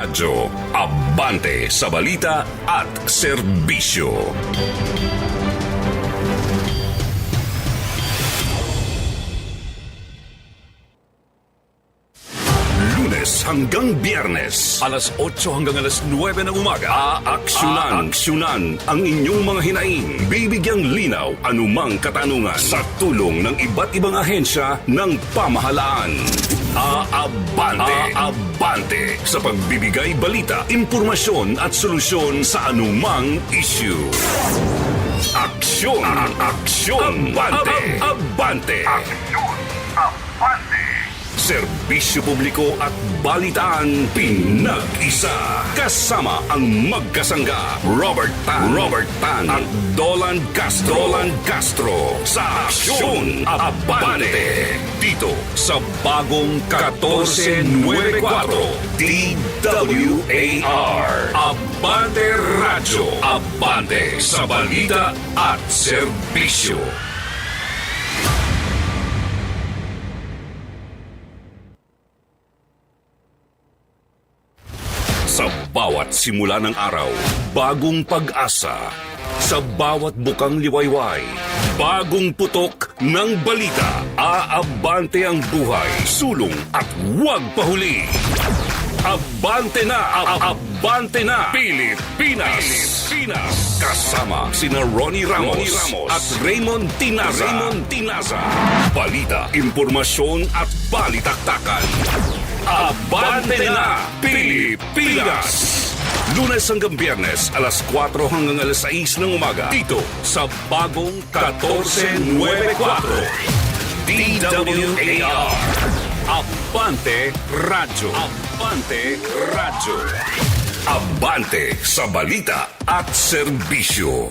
Radyo, Abante sa balita at serbisyo. Lunes hanggang Biyernes, alas 8 hanggang alas 9 ng umaga, aaksyonan, aaksyonan ang inyong mga hinaing. Bibigyang linaw anumang katanungan sa tulong ng iba't ibang ahensya ng pamahalaan. Aabante, aabante sa pagbibigay balita, impormasyon at solusyon sa anumang issue. Aksyon! Aksyon! Abante! Abante! Aksyon! Serbisyo publiko at balitaan pinag-isa. Kasama ang magkasangga Robert Tan, Robert Tan at Dolan Castro, Dolan Castro sa Aksyon Abante. Dito sa bagong 1494 DWAR. Abante Radyo. Abante sa balita at serbisyo. Bawat simula ng araw, bagong pag-asa. Sa bawat bukang liwayway, bagong putok ng balita. Aabante ang buhay, sulong at huwag pahuli. Abante na! Ab- Abante na! Pilipinas! Pilipinas! Kasama sina Ronnie Ramos, Ronnie Ramos at Raymond Tinaza. Raymond Tinaza. Balita, impormasyon at balitaktakan. Abante na! Pilipinas! Lunes hanggang Biyernes, alas 4 hanggang alas 6 ng umaga. Dito sa bagong 1494. DWAR. Abante Radyo. Abante Radyo. Abante sa balita at serbisyo.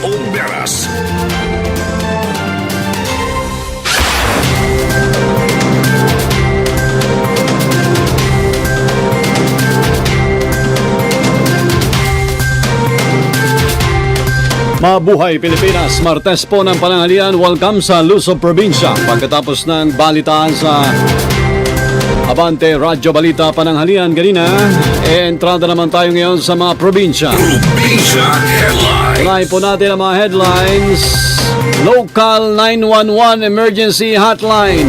Oberas. Mabuhay Pilipinas, Martes po ng pananghalian. Welcome sa Luzon Probinsya. Pagkatapos ng balitaan sa Abante Radyo Balita Pananghalian kanina, e entrada naman tayo ngayon sa mga probinsya. Probinsya Headline. Unahin po natin ang mga headlines. Local 911 Emergency Hotline.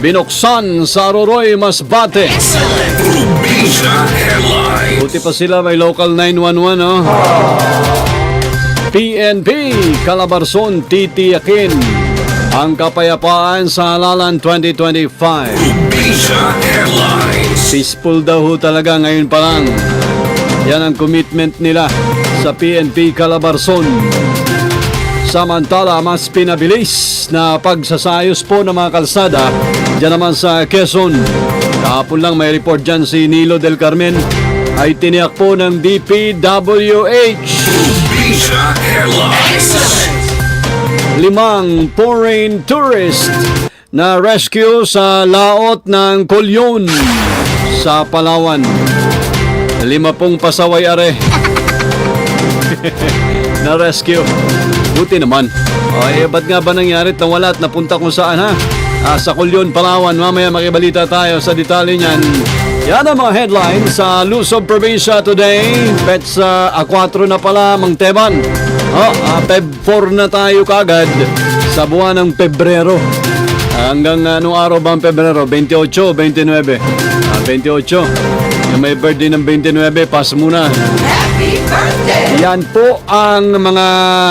Binuksan sa Aroroy, Masbate. Probinsya Headline. Buti pa sila may local 911, no? PNP, Calabarzon, titiyakin ang kapayapaan sa halalan 2025. Probinsya Headlines. Peaceful daw ho talaga ngayon pa lang. Yan ang commitment nila sa PNP Calabarzon. Samantala, mas pinabilis na pagsasayos po ng mga kalsada dyan naman sa Quezon. Kahapon lang may report dyan si Nilo del Carmen ay tiniyak po ng DPWH. Probinsya Headlines. limang foreign tourist na rescue sa laot ng Kolyon sa Palawan. Lima pong pasaway are na rescue. Buti naman. Eh, ba't nga ba nangyari at nawala at napunta kung saan ha? Ah, sa Kolyon, Palawan. Mamaya makibalita tayo sa detalye niyan. Yan ang mga headlines sa Luzon Provincia today. Pets sa A4 na pala, Mang Teban. Oh, ah, Feb 4 na tayo kagad sa buwan ng Pebrero. Hanggang anong araw ba ang Pebrero? 28, 29? Ah, 28. Yung may birthday ng 29, pass muna. Yan po ang mga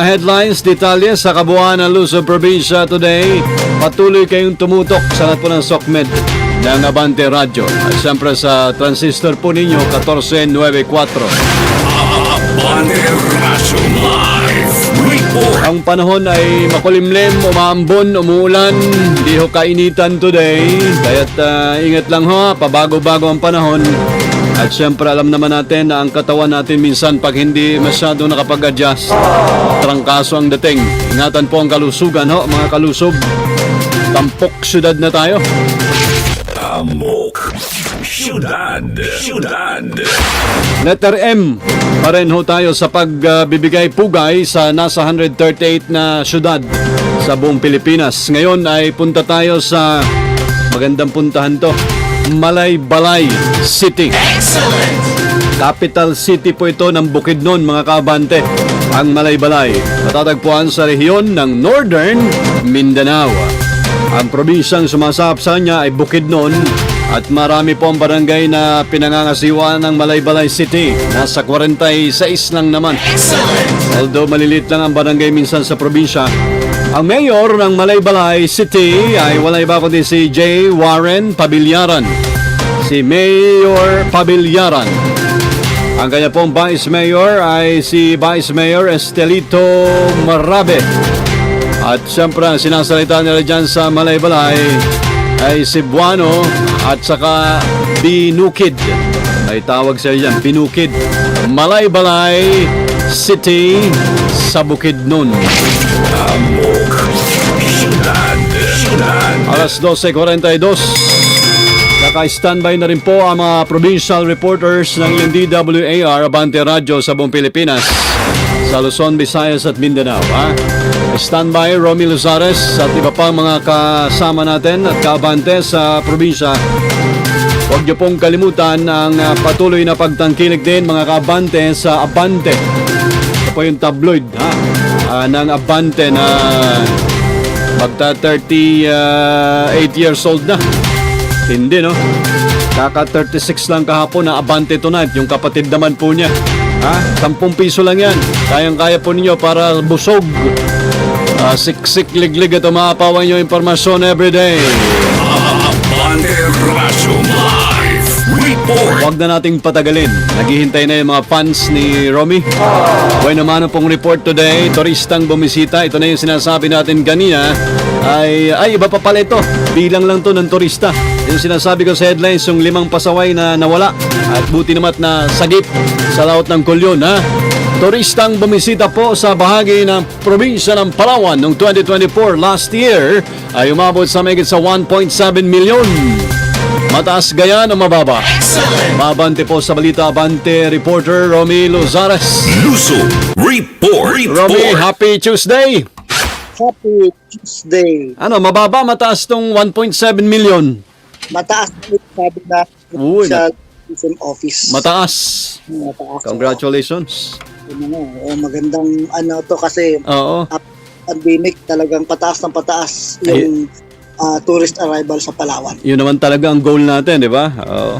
headlines, detalye sa kabuuan ng Luzon Provincia today. Patuloy kayong tumutok sa lahat po ng SOCMED ng Abante Radio. At siyempre sa transistor po ninyo, 1494. Abante Radyo Live. Ang panahon ay makulimlim, umaambon, umuulan, di ho kainitan today. Kaya't ah, ingat lang ho, pabago-bago ang panahon. At syempre alam naman natin na ang katawan natin minsan pag hindi masyado nakapag-adjust, trangkaso ang dating. Ingatan po ang kalusugan ho, mga kalusob. Tampok syudad na tayo. Amok. Syudad. Syudad. Letter M, pa rin ho tayo sa pagbibigay pugay sa nasa 138 na syudad sa buong Pilipinas. Ngayon ay punta tayo sa magandang puntahan to, Malaybalay City. Capital city po ito ng Bukidnon mga kabante. Ang Malaybalay, matatagpuan sa rehiyon ng Northern Mindanao. Ang probinsyang sumasap sa niya ay Bukidnon at marami po ang barangay na pinangangasiwa ng Malaybalay City. Nasa 46 lang naman. Although malilit lang ang barangay minsan sa probinsya, ang mayor ng Malaybalay City ay wala iba kundi si J. Warren Pabilyaran. Si Mayor Pabilyaran. Ang kanya pong Vice Mayor ay si Vice Mayor Estelito Marabe. At siyempre sinasalita nila dyan sa Malaybalay ay Cebuano at saka Binukid. Ay tawag sila dyan, Binukid. Malaybalay City sa Bukidnon. Amok. Alas 12.42. Naka-standby na rin po ang mga provincial reporters ng iyong DWAR Abante Radio sa buong Pilipinas sa Luzon, Visayas at Mindanao. Ha? Standby Romy Luzares at iba pang mga kasama natin at kaabante sa probinsya. Huwag niyo pong kalimutan ang ah, patuloy na pagtangkilik din mga kaabante sa Abante. Ito po yung tabloid ha? Ah, ng Abante na magta 38 years old na. Hindi no? Kaka 36 lang kahapon na Abante tonight, yung kapatid naman po niya. Ha? 10 piso lang yan. Kayang-kaya po ninyo para busog. Ah, siksik, liglig at umapawan yung impormasyon everyday. Huwag na nating patagalin. Naghihintay na yung mga fans ni Romy. Bueno naman pong report today, turistang bumisita. Ito na yung sinasabi natin kanina. Ay, ay, iba pa pala ito. Bilang lang to ng turista. Yung sinasabi ko sa headlines, yung limang pasaway na nawala. At buti naman na sagip sa laot ng kulyon, ha? Turistang bumisita po sa bahagi ng probinsya ng Palawan noong 2024 last year ay umabot sa megit sa 1.7 milyon. Mataas gaya o mababa? Mabante po sa Balita Abante reporter Romy Lozares. Luso. Report. Romy, happy Tuesday! Happy Tuesday. Ano, mababa, mataas tong 1.7 million. Mataas sabi na Uy, sa office. Mataas. Mataas. Congratulations. Ano nga, oh, magandang ano to kasi Oo. uh, pandemic talagang pataas ng pataas yung ah, tourist arrival sa Palawan. Yun naman talaga ang goal natin, di ba? Oo.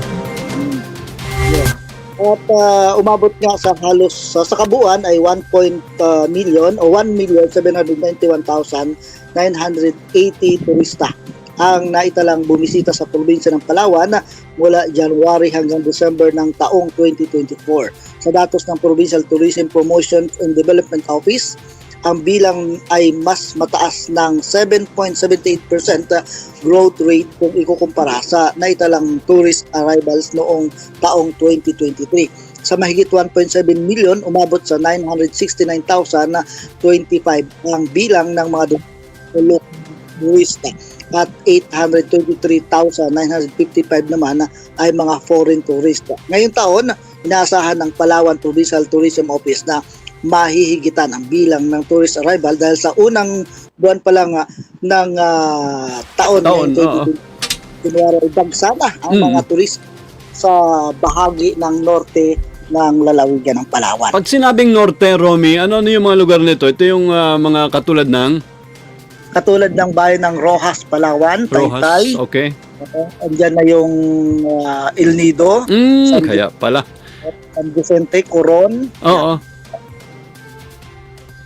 At ah, umabot nga sa halos sa, sa kabuuan ay 1 point, ah, million o 1,791,980 turista ang naitalang bumisita sa probinsya ng Palawan mula January hanggang December ng taong 2024. Sa datos ng Provincial Tourism Promotion and Development Office, ang bilang ay mas mataas ng 7.78% growth rate kung ikukumpara sa naitalang tourist arrivals noong taong 2023. Sa mahigit 1.7 million, umabot sa 969,025 ang bilang ng mga turista at 823,955 naman ay mga foreign tourista. Ngayong taon, inaasahan ng Palawan Provincial Tourism Office na mahihigitan ang bilang ng tourist arrival dahil sa unang buwan pa lang ah, ng ah, taon, Taon, ngayong 2020, Kunwari, bagsana ang Mm. mga turista sa bahagi ng norte ng lalawigan ng Palawan. Pag sinabing Norte, Romy, ano, ano yung mga lugar nito? Ito yung ah, mga katulad ng Katulad ng bayan ng Rojas, Palawan, Taytay, Rojas. Okay. andyan na yung ah, El Nido, Mm, San- kaya pala. San Vicente, Coron, Oo.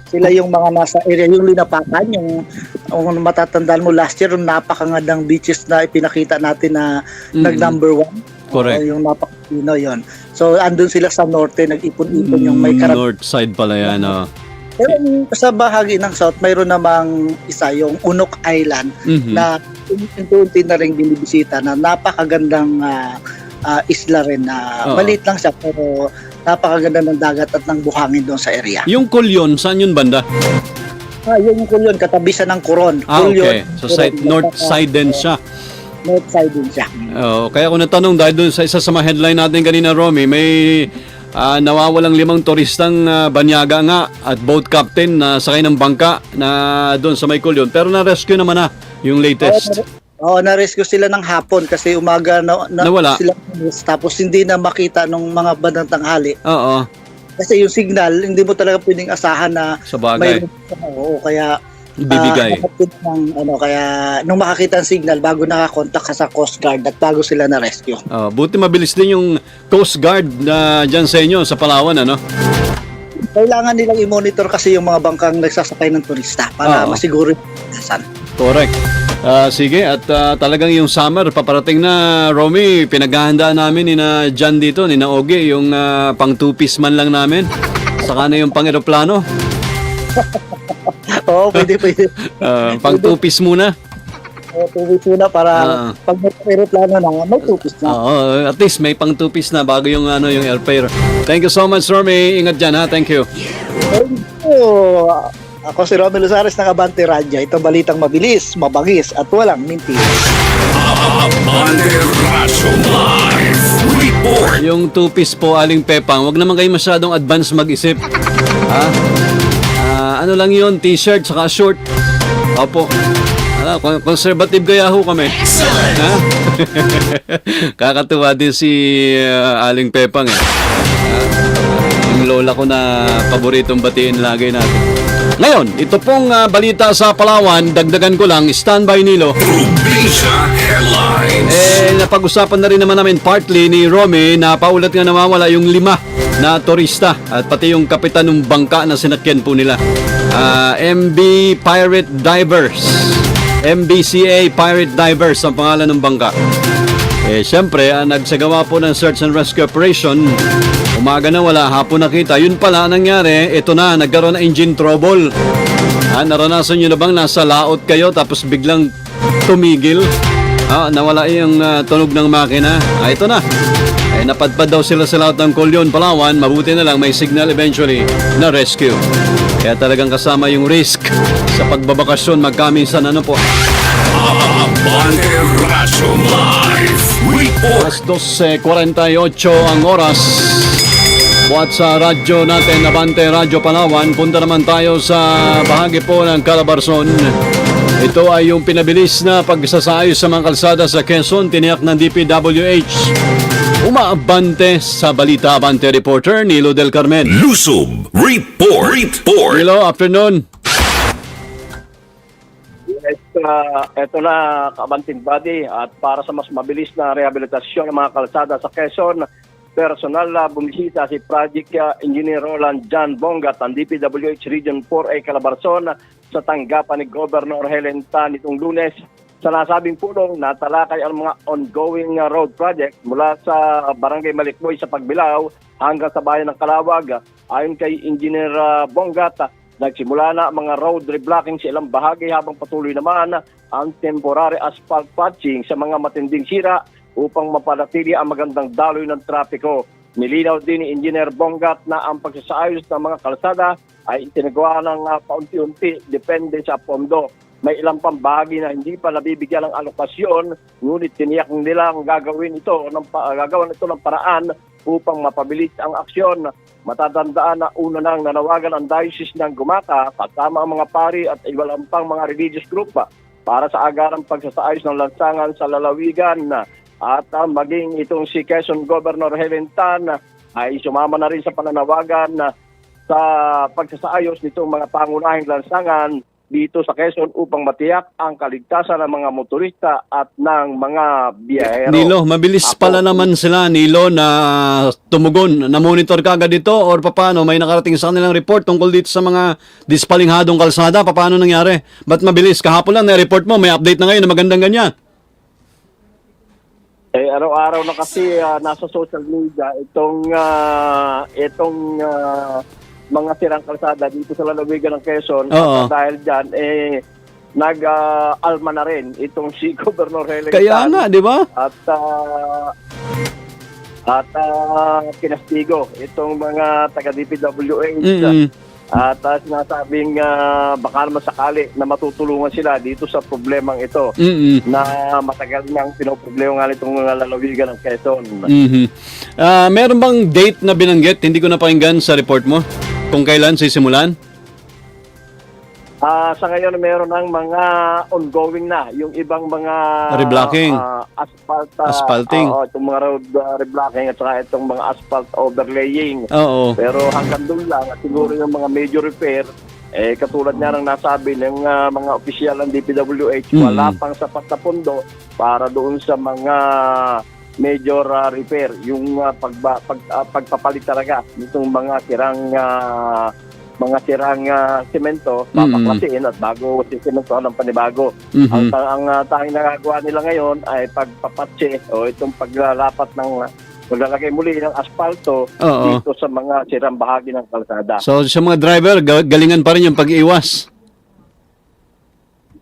sila yung mga nasa area, yung linapakan, yung kung matatandaan mo last year, yung napakangandang beaches na ipinakita natin na Mm. nag-number one. Correct. Oo, yung napakasino yon. So, andun sila sa norte, nag-ipon-ipon yung may Mm, karat North side pala yan. Oh. Pero sa bahagi ng South, mayroon namang isa, yung Unok Island, Mhm. na unti-unti na rin binibisita na napakagandang ah, ah, isla rin na Oo. maliit lang siya pero napakaganda ng dagat at ng buhangin doon sa area. Yung Kulyon, saan yun banda? Ah, yun yung Kulyon, katabi siya ng Coron. Ah, Kulyon, okay. So, side, Coron, north side din siya. North side din siya. Oo, kaya ako natanong dahil doon sa isa sa mga headline natin kanina, Romy, may ah, nawawalang limang turistang ah, banyaga nga at boat captain na sakay ng bangka na doon sa may Kulyon. Pero na-rescue naman na yung latest. Oo, na-rescue sila ng hapon kasi umaga na, na Nawala. sila tapos hindi na makita nung mga bandang tanghali. Oo, Kasi yung signal, hindi mo talaga pwedeng asahan na sa bagay. mayroon oo, kaya Bibigay. ah, dapat ng, ano, kaya nung makakita ang signal bago nakakontak ka sa Coast Guard at bago sila na-rescue. Oh, buti mabilis din yung Coast Guard na dyan sa inyo, sa Palawan, ano? Kailangan nilang i-monitor kasi yung mga bangkang nagsasakay ng turista para Oo. masiguro yung kasan. Correct. Ah, sige, at ah, talagang yung summer, paparating na, Romy, pinaghahandaan namin ni na Jan dito, ni na Ogie, yung ah, pang two-piece man lang namin. Saka na yung pang aeroplano. Oo, pwede, pwede. Ah, pang two-piece muna. O, tubig muna para Ah. pag may aeroplano na, may tupis na. Oo, at least may pang two-piece na bago yung, ano, yung airfare. Thank you so much, Romy. Ingat dyan, ha? Thank you. Thank you. Ako si Romel Luzares ng Abante Radya. Ito balitang mabilis, mabangis at walang minti. Abante Razo Live Report. Yung two-piece po, Aling Pepang, wag naman kayo masyadong advance mag-isip. Ha? Ano lang yun, t-shirt saka short. Opo. Ano, kon- conservative kaya ho kami. Ha? Kakatuwa din si ah, Aling Pepang eh. Ah, yung lola ko na paboritong batiin lagi natin. Ngayon, ito pong ah, balita sa Palawan, dagdagan ko lang, standby Nilo. Probinsya Headlines. Eh, napag-usapan na rin naman namin partly ni Romy na paulat nga nawawala yung lima na turista at pati yung kapitan ng bangka na sinakyan po nila. Ah, MB Pirate Divers. MBCA Pirate Divers ang pangalan ng bangka. Eh, syempre, ah, nagsagawa po ng search and rescue operation. Umaga na wala, hapon nakita. Yun pala ang nangyari, ito na, nagkaroon ng engine trouble. Ah, naranasan nyo na bang nasa laot kayo tapos biglang tumigil? Ah, nawala yung ah, tunog ng makina. Ah, ito na. Eh, napadpad daw sila sa laot ng Colyon, Palawan. Mabuti na lang may signal eventually na rescue. Kaya talagang kasama yung risk sa pagbabakasyon magkaminsan ano po. Report. Alas 12.48 ang oras. Buhat sa radyo natin, Abante Radyo Palawan. Punta naman tayo sa bahagi po ng Calabarzon. Ito ay yung pinabilis na pagsasayos sa mga kalsada sa Quezon, tiniyak ng DPWH. Umaabante sa Balita Abante Reporter, Nilo Del Carmen. Lusob Report. Report. Nilo, afternoon. Yes, uh, eto na kabanting body at para sa mas mabilis na rehabilitasyon ng mga kalsada sa Quezon, personal na bumisita si Project uh, Engineer Roland John Bongat ng DPWH Region 4A Calabarzon sa tanggapan ni Governor Helen Tan itong lunes. Sa nasabing pulong, natalakay ang mga ongoing uh, road project mula sa Barangay Malikboy sa Pagbilao hanggang sa bayan ng Kalawag. Ayon kay Engineer uh, Bongat, Nagsimula na ang mga road reblocking sa ilang bahagi habang patuloy naman ang temporary asphalt patching sa mga matinding sira upang mapanatili ang magandang daloy ng trapiko. Nilinaw din ni Engineer Bongat na ang pagsasaayos ng mga kalsada ay itinagawa ng uh, paunti-unti depende sa pondo. May ilang pang bahagi na hindi pa nabibigyan ng alokasyon, ngunit tiniyak nilang gagawin ito ng pa, gagawin ito ng paraan upang mapabilis ang aksyon. Matatandaan na una nang nanawagan ang Diocese ng Gumaka kasama ang mga pari at iwalang pang mga religious group pa para sa agarang pagsasaayos ng lansangan sa lalawigan at ah, maging itong si Quezon Governor Helen Tan ay sumama na rin sa pananawagan na sa pagsasaayos nitong mga pangunahing lansangan dito sa Quezon upang matiyak ang kaligtasan ng mga motorista at ng mga biyahero. Nilo, mabilis Ako. pala naman sila, Nilo, na tumugon. Na-monitor ka agad dito or paano? May nakarating sa kanilang report tungkol dito sa mga dispalinghadong kalsada. Paano nangyari? Ba't mabilis? Kahapon lang na-report mo, may update na ngayon na magandang ganyan. Eh araw-araw na kasi ah, nasa social media itong ah, itong ah, mga sirang kalsada dito sa lalawigan ng Quezon. Oo. At dahil dyan, eh, nag-alma na rin itong si Governor Helen Kaya Tan. nga, di ba? At ah, at ah, kinastigo itong mga taga-DPWH Mm-mm. At ah, sinasabing ah, baka naman sakali na matutulungan sila dito sa problemang ito Mm-mm. na matagal nang pinoproblema nga itong mga lalawigan ng Quezon. Mhm. Ah, meron bang date na binanggit? Hindi ko napakinggan sa report mo. Kung kailan sisimulan? Ah, sa ngayon meron ng mga ongoing na yung ibang mga Reblocking. ah, asphalt ah, Asphalting. oo, itong mga road ah, reblocking at saka itong mga asphalt overlaying. Oo. Pero hanggang doon lang at siguro yung mga major repair eh katulad nga ng nasabi ng ah, mga opisyal ng DPWH Mm. wala pang sapat na pondo para doon sa mga major ah, repair yung ah, pagba, pag, ah, pagpapalit talaga nitong mga sirang ah, mga sirang ah, semento papaklasin at bago sisemento ng panibago. Ang, Mhm. ang uh, tanging nagagawa nila ngayon ay pagpapatse o itong paglalapat ng maglalagay muli ng aspalto Oo. dito sa mga sirang bahagi ng kalsada. So sa mga driver, ga- galingan pa rin yung pag-iwas.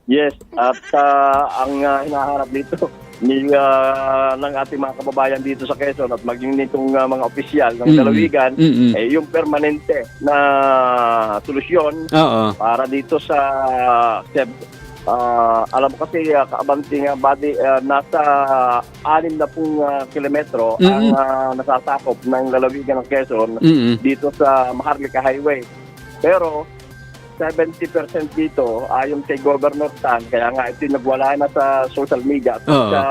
Yes, at ah, ang ah, hinaharap dito ni ah, ng ating mga kababayan dito sa Quezon at maging nitong ah, mga opisyal ng Mm-mm. dalawigan Mm-mm. eh yung permanente na solusyon Oo. para dito sa Seb ah, alam mo kasi uh, kaabanting uh, body ah, nasa anim na pong ah, kilometro ang ah, nasasakop ng lalawigan ng Quezon Mm-mm. dito sa Maharlika Highway. Pero 70% dito ayon kay Governor Tan kaya nga ito nagwala na sa social media at Oo. sa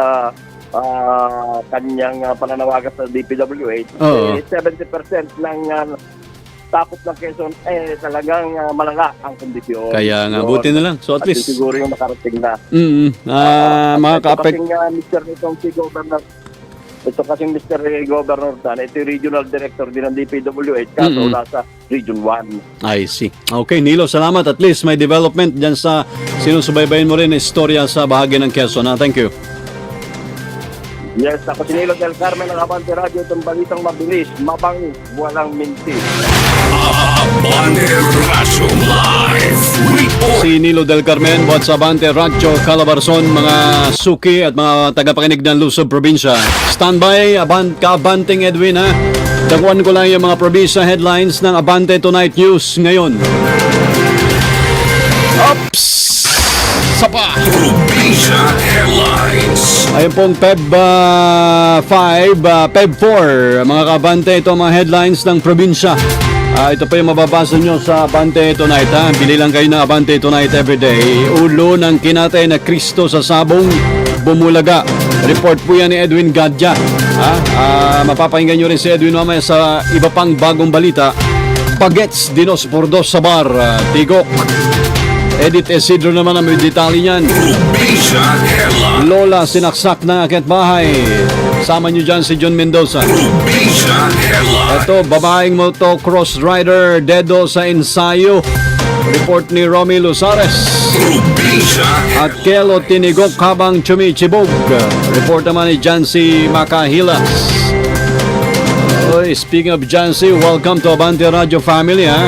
ah, kanyang ah, pananawagan sa DPWH Oo. eh, 70% ng ah, takot ng Quezon eh talagang uh, malala ang kondisyon. Kaya nga, Yun. buti na lang. So at At yun least, siguro yung nakarating na. mm ah, At mga ito kapek, kasing uh, Mr. nitong si Governor ito kasing Mr. Governor Dan, ito yung Regional Director din ng DPWH kaso Mm-mm. nasa Region 1. I see. Okay, Nilo, salamat. At least may development dyan sa sinusubaybayin mo rin na istorya sa bahagi ng Quezon. Ah, thank you. Yes, ako si Nilo Del Carmen ng Abante Radio, itong balitang mabilis, mabang, walang minti. Abante Razo Live Report. Si Nilo Del Carmen, buhat sa Abante Radyo, Calabarzon, mga suki at mga tagapakinig ng Luzon Probinsya. Standby, Abant, Kabanting Edwin ha. Dakuan ko lang yung mga probinsya headlines ng Abante Tonight News ngayon. Ops! Sapa! Probinsya Headlines. Ayun pong Peb ah, 5, ah, Peb 4, mga kabante, ito ang mga headlines ng probinsya. Ah, ito pa yung mababasa nyo sa Abante Tonight. Ha? Bili lang kayo ng Abante Tonight everyday. Ulo ng kinatay na Kristo sa sabong bumulaga. Report po yan ni Edwin Gadja. Ha? Ah, mapapakinggan nyo rin si Edwin mamaya sa iba pang bagong balita. Pagets dinos por dos sa bar. ah, Tigok. Edit Isidro naman ang detalye niyan. Lola sinaksak ng akit bahay. Sama niyo dyan si John Mendoza. Ito, babaeng motocross rider dedo sa ensayo. Report ni Romy Luzares. At Kelo tinigok habang chumichibog. Report naman ni Jancy Makahilas. Oy, speaking of Jancy, welcome to Abante Radio family ha.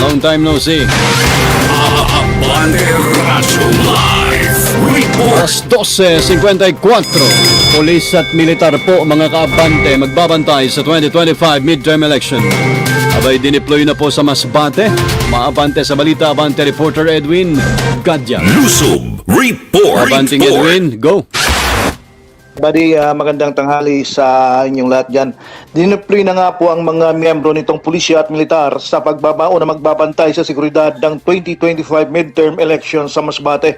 Long time no see. Abante Razo Live Report. Alas 12.54, Polis at militar po mga kaabante magbabantay sa 2025 midterm election. Abay dineploy na po sa Masbate. Maabante sa balita, Abante reporter Edwin Gadya. Lusob Report. Abanting. Edwin, go! Buddy, ah, magandang tanghali sa inyong lahat dyan. Dineploy na nga po ang mga miyembro nitong pulisya at militar sa pagbabao na magbabantay sa seguridad ng 2025 midterm election sa Masbate.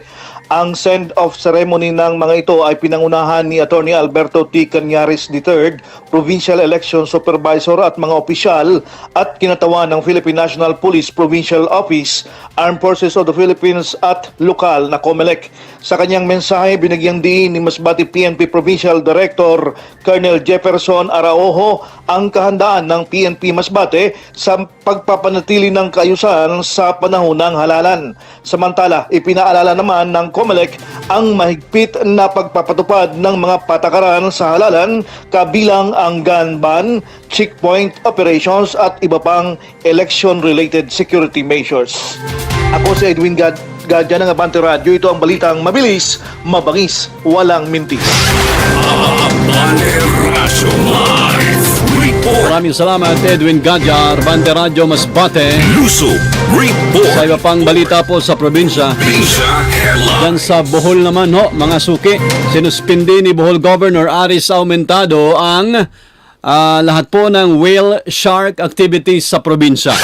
Ang send-off ceremony ng mga ito ay pinangunahan ni Attorney Alberto T. Canyares III, Provincial Election Supervisor at mga opisyal at kinatawan ng Philippine National Police Provincial Office, Armed Forces of the Philippines at lokal na COMELEC. Sa kanyang mensahe, binagyang diin ni Masbate PNP Provincial Provincial Director Colonel Jefferson Araojo ang kahandaan ng PNP Masbate sa pagpapanatili ng kaayusan sa panahon ng halalan. Samantala, ipinaalala naman ng COMELEC ang mahigpit na pagpapatupad ng mga patakaran sa halalan kabilang ang gun ban, checkpoint operations at iba pang election-related security measures. Ako si Edwin Gad Gadya ng Abante Radio. Ito ang balitang mabilis, mabangis, walang mintis. Paneraso Live Report. Maraming salamat Edwin Gadya, Arbante Radio Masbate. Lusob Sa Report. iba pang balita po sa probinsya, Bisa Headline. Yan sa Bohol naman ho, mga suki. Sinuspindi ni Bohol Governor Aris Aumentado ang ah, lahat po ng whale shark activities sa probinsya.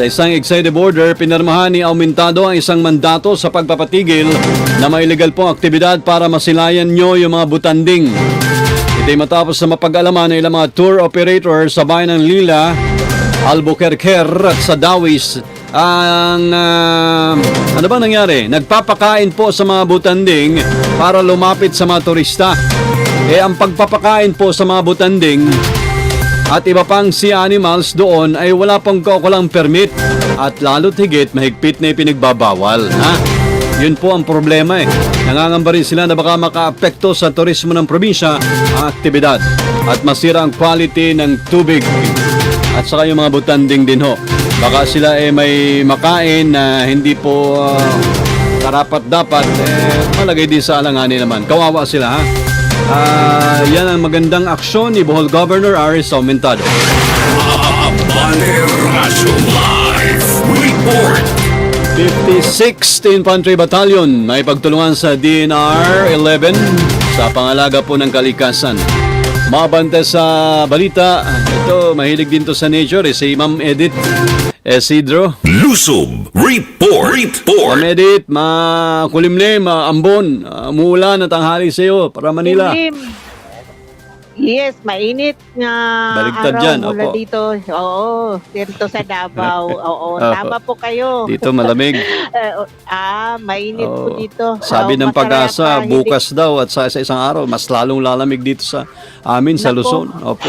Sa isang executive order, pinirmahan ni Aumentado ang isang mandato sa pagpapatigil na may illegal pong aktibidad para masilayan nyo yung mga butanding. Ito'y matapos na mapag-alaman ng ilang mga tour operator sa bayan ng Lila, Albuquerque at sa Dawis ang ah, ano ba nangyari? Nagpapakain po sa mga butanding para lumapit sa mga turista. Eh ang pagpapakain po sa mga butanding at iba pang sea animals doon ay wala pang kaukulang permit at lalo't higit mahigpit na ipinagbabawal. Ha? Yun po ang problema eh. Nangangamba rin sila na baka makaapekto sa turismo ng probinsya ang aktibidad at masira ang quality ng tubig at saka yung mga butanding din ho. Baka sila eh may makain na hindi po ah, karapat dapat eh malagay din sa alanganin naman. Kawawa sila ha. Ah, yan ang magandang aksyon ni Bohol Governor Aris Aumentado. Report. 56th Infantry Battalion may pagtulungan sa DNR 11 sa pangalaga po ng kalikasan. Mabante sa balita, ito mahilig din to sa nature eh, si Ma'am Edith Esidro. Lusob Report. Report. Ma'am Edith, makulimlim, maambon, uh, umuulan at tanghali sa iyo para Manila. Dilim. Yes, mainit nga Baligtad araw dyan, mula opo. dito. Oo, dito sa Davao. Oo, Opo. tama po kayo. Dito malamig. Eh, ah, mainit po Oo. dito. Sabi Oo, ng masarap pag-asa, pa, hindi- bukas daw at sa, sa isang araw, mas lalong lalamig dito sa amin sa Nako. Luzon. Opo.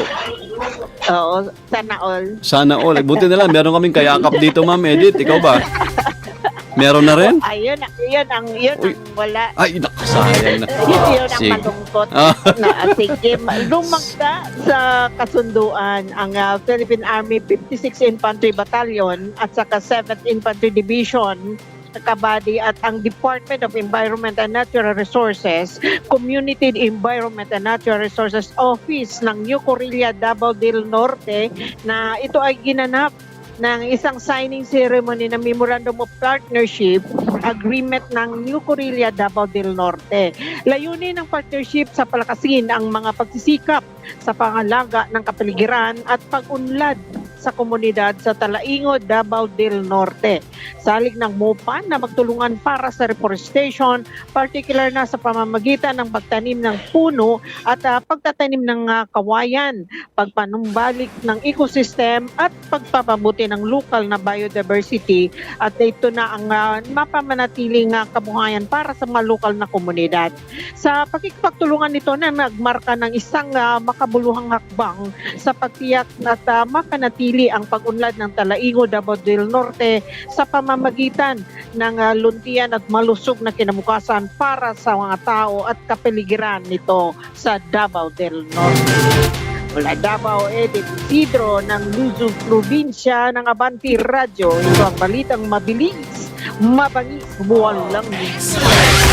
Oo, sana all. Sana all. Buti na lang, meron kaming kayakap dito, Ma'am Edith. Ikaw ba? Meron na rin? Ayun, yun ang, yun ang wala. Ay, naku, sayang na. Yun, yun ang Sige. malungkot Ah. na sige, ma- lumagda sa kasunduan ang ah, Philippine Army 56 Infantry Battalion at saka 7th Infantry Division kabady at ang Department of Environment and Natural Resources, Community Environment and Natural Resources Office ng New Corilla Davao del Norte na ito ay ginanap ng isang signing ceremony ng Memorandum of Partnership Agreement ng New Corilla Davao del Norte. Layunin ng partnership sa palakasin ang mga pagsisikap sa pangalaga ng kapaligiran at pag-unlad sa komunidad sa Talaingo, Davao del Norte. Salig ng MOPAN na magtulungan para sa reforestation, particular na sa pamamagitan ng pagtanim ng puno at ah, pagtatanim ng ah, kawayan, pagpanumbalik ng ecosystem at pagpapabuti ng local na biodiversity at ito na ang ah, mapamanatiling ah, kabuhayan para sa mga lokal na komunidad. Sa pakikipagtulungan nito na nagmarka ng isang ah, makabuluhang hakbang sa pagtiyak at ah, mapanatili ang pag-unlad ng Talaingo, Davao del Norte sa pamamagitan ng ah, luntian at malusog na kinabukasan para sa mga tao at kapaligiran nito sa Davao del Norte. Mula Davao, Edith Isidro ng Luzon Provincia ng Abanti Radio. Ito ang balitang mabilis, mabangis, walang Report.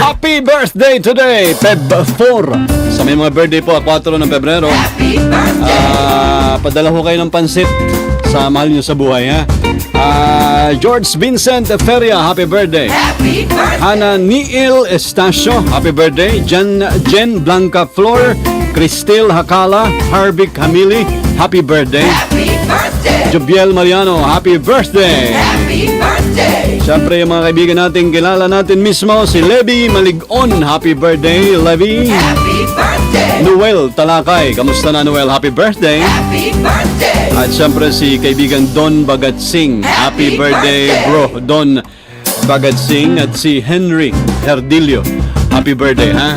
Happy birthday today, Feb 4. Sa may mga birthday po, 4 ng Pebrero. Ah, padala ko kayo ng pansit sa mahal nyo sa buhay, ha? Ah, George Vincent Feria, happy birthday. Happy birthday. Hana Niil Estacio, happy birthday. Jen, Jen Blanca Flor, Cristel Hakala, Harvick Hamili, happy birthday. Happy birthday. Jobiel Mariano, happy birthday. Siyempre yung mga kaibigan natin, kilala natin mismo si Levi Maligon. Happy birthday, Levi. Happy birthday. Noel Talakay. Kamusta na Noel? Happy birthday. Happy birthday. At siyempre si kaibigan Don Bagatsing. Happy, birthday, bro. Don Bagad Singh at si Henry Herdilio. Happy birthday, ha?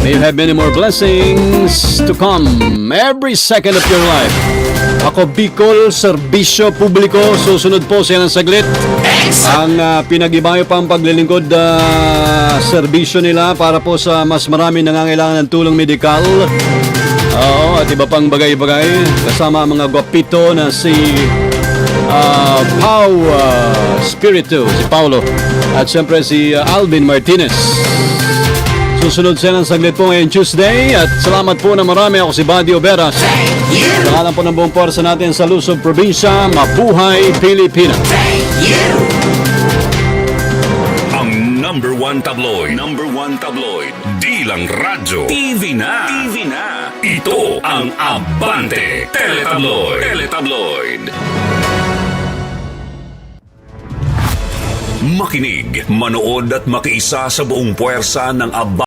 May you have many more blessings to come every second of your life. Ako Bicol, Serbisyo Publiko, susunod po siya ng saglit. Ang uh, pinag-ibayo pa ang paglilingkod uh, serbisyo nila para po sa mas marami nangangailangan ng tulong medikal. Oo, at iba pang bagay-bagay. Kasama ang mga gwapito na si uh, Pau uh, Spiritu, si Paulo. At siyempre si uh, Alvin Martinez. Susunod siya ng saglit po ngayon Tuesday at salamat po na marami ako si Buddy Oberas. Sa ngalan po ng buong porsa natin sa Luzon Probinsya, Mabuhay Pilipinas. Ang number one tabloid. Number one tabloid. Di lang radyo. TV na. TV na. Ito ang Abante Teletabloid. Teletabloid. Makinig, manood at makiisa sa buong puwersa ng Abante